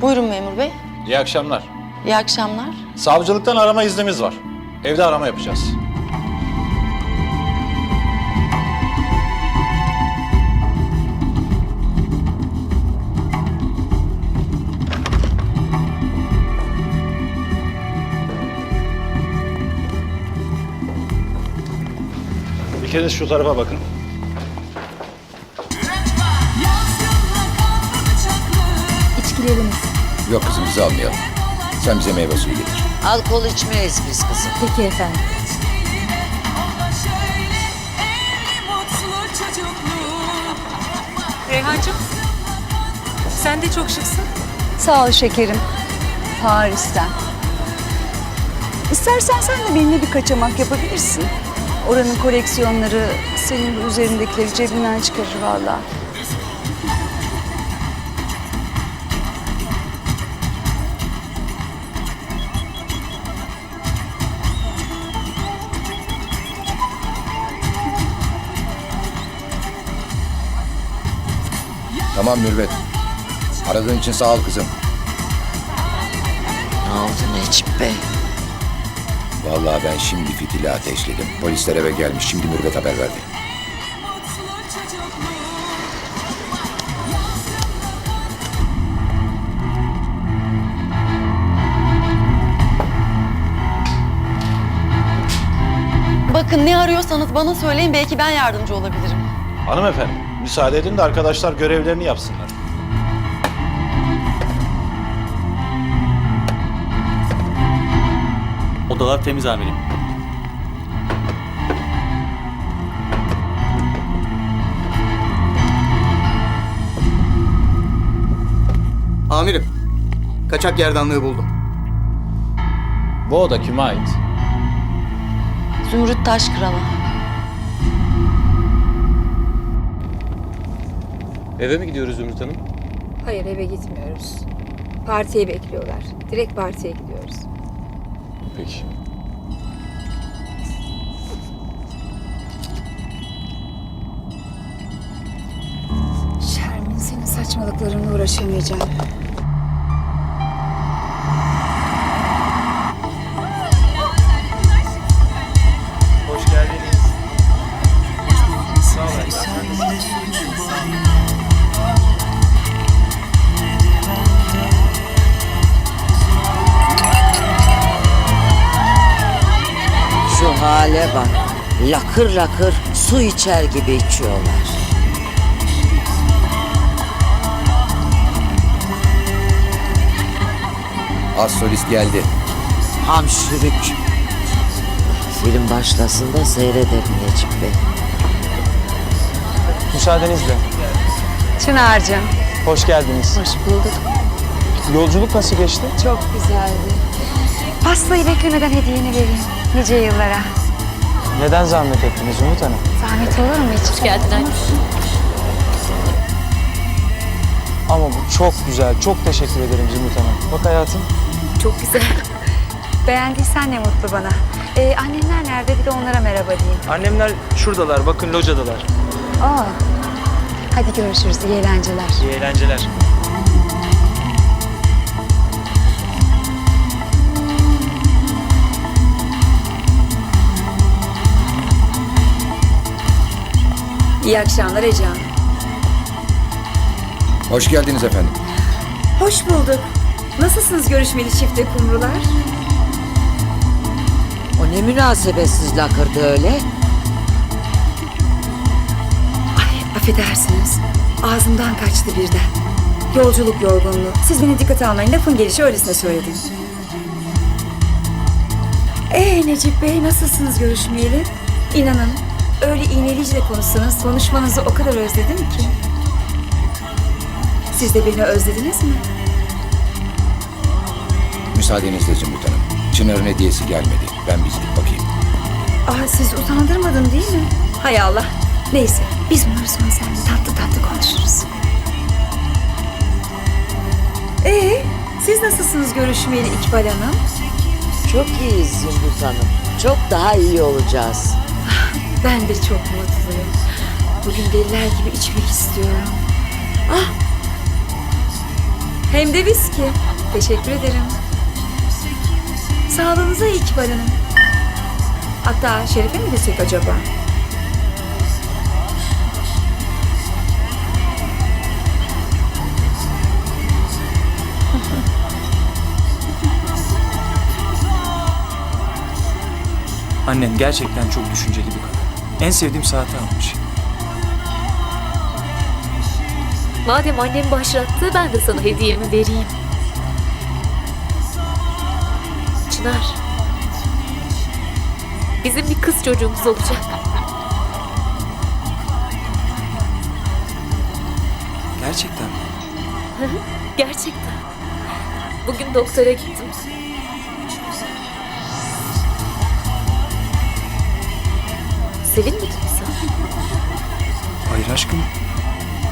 Buyurun memur bey. İyi akşamlar. İyi akşamlar. Savcılıktan arama iznimiz var. Evde arama yapacağız. Bir kere şu tarafa bakın. İçkilerimiz. Yok kızım bizi almayalım. Sen bize meyve suyu getir. Alkol içmeyiz biz kızım. Peki efendim. Reyhancığım, sen de çok şıksın. Sağ ol şekerim. Paris'ten. İstersen sen de benimle bir kaçamak yapabilirsin. Oranın koleksiyonları senin bu üzerindekileri cebinden çıkarır vallahi. Tamam Mürvet. Aradığın için sağ ol kızım. Ne oldu Necip Bey? Vallahi ben şimdi fitili ateşledim. Polisler eve gelmiş. Şimdi Mürvet haber verdi. Bakın ne arıyorsanız bana söyleyin belki ben yardımcı olabilirim. Hanımefendi, müsaade edin de arkadaşlar görevlerini yapsınlar. Odalar temiz amirim. Amirim, kaçak gerdanlığı buldum. Bu oda kime ait? Zümrüt Taş Eve mi gidiyoruz Zümrüt Hanım? Hayır eve gitmiyoruz. Partiye bekliyorlar. Direkt partiye gidiyoruz. Peki. Şermin senin saçmalıklarınla uğraşamayacağım. Hale bak. Lakır lakır su içer gibi içiyorlar. Az solist geldi. Hamşürük. Film başlasın da seyredelim Necip Bey. Müsaadenizle. Çınar'cığım. Hoş geldiniz. Hoş bulduk. Yolculuk nasıl geçti? Çok güzeldi. Pastayı beklemeden hediyeni vereyim. Nice yıllara. Neden zahmet ettiniz Umut Hanım? Zahmet olur mu hiç? Hoş geldin Ama bu çok güzel. Çok teşekkür ederim Zümrüt Hanım. Bak hayatım. Çok güzel. Beğendiysen ne mutlu bana. Ee, annenler nerede? Bir de onlara merhaba diyeyim. Annemler şuradalar. Bakın locadalar. Aa. Hadi görüşürüz. İyi eğlenceler. İyi eğlenceler. İyi akşamlar Ece Hanım. Hoş geldiniz efendim. Hoş bulduk. Nasılsınız görüşmeli çifte kumrular? O ne münasebetsiz lakırdı öyle? Ay affedersiniz. Ağzımdan kaçtı birden. Yolculuk yorgunluğu. Siz beni dikkate almayın. Lafın gelişi öylesine söyledim. Ee Necip Bey nasılsınız görüşmeyeli? İnanın öyle iğnelice konuşsanız konuşmanızı o kadar özledim ki. Siz de beni özlediniz mi? Müsaadenizle Zümrüt Hanım. Çınar'ın hediyesi gelmedi. Ben bir gidip bakayım. Aa siz utandırmadın değil mi? Hay Allah. Neyse biz bunları sonra seninle tatlı tatlı konuşuruz. Ee, siz nasılsınız görüşmeyeli İkbal Hanım? Çok iyiyiz Zümrüt Hanım. Çok daha iyi olacağız. Ben de çok mutluyum. Bugün deliler gibi içmek istiyorum. Ah! Hem de viski. Teşekkür ederim. Sağlığınıza iyi Kibar Hanım. Hatta Şerife mi desek acaba? Annen gerçekten çok düşünceli bir kadın. En sevdiğim saati almış. Madem annem başlattı ben de sana hediyemi vereyim. Çınar. Bizim bir kız çocuğumuz olacak. Gerçekten mi? Gerçekten. Bugün doktora gittim. Sevinmedin mi sen? Hayır aşkım.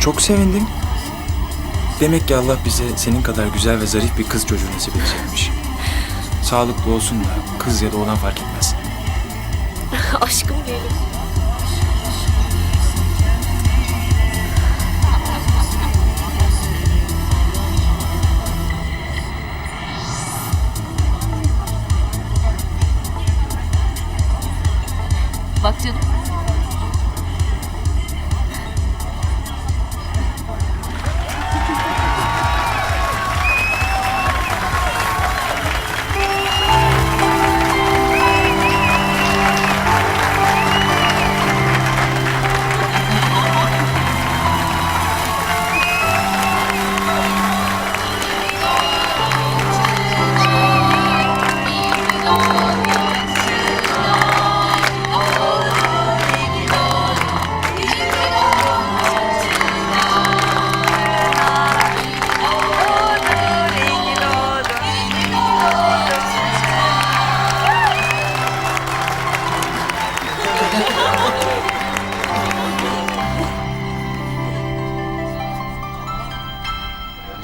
Çok sevindim. Demek ki Allah bize senin kadar güzel ve zarif bir kız çocuğu nasip edecekmiş. Sağlıklı olsun da kız ya da oğlan fark etmez. Aşkım benim. Bak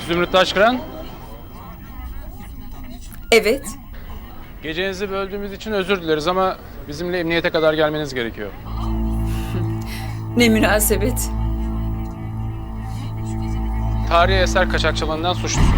Zümrüt Taşkıran, Evet. gecenizi böldüğümüz için özür dileriz ama bizimle emniyete kadar gelmeniz gerekiyor. Ne münasebet. Tarihi eser kaçakçılığından suçlusunuz.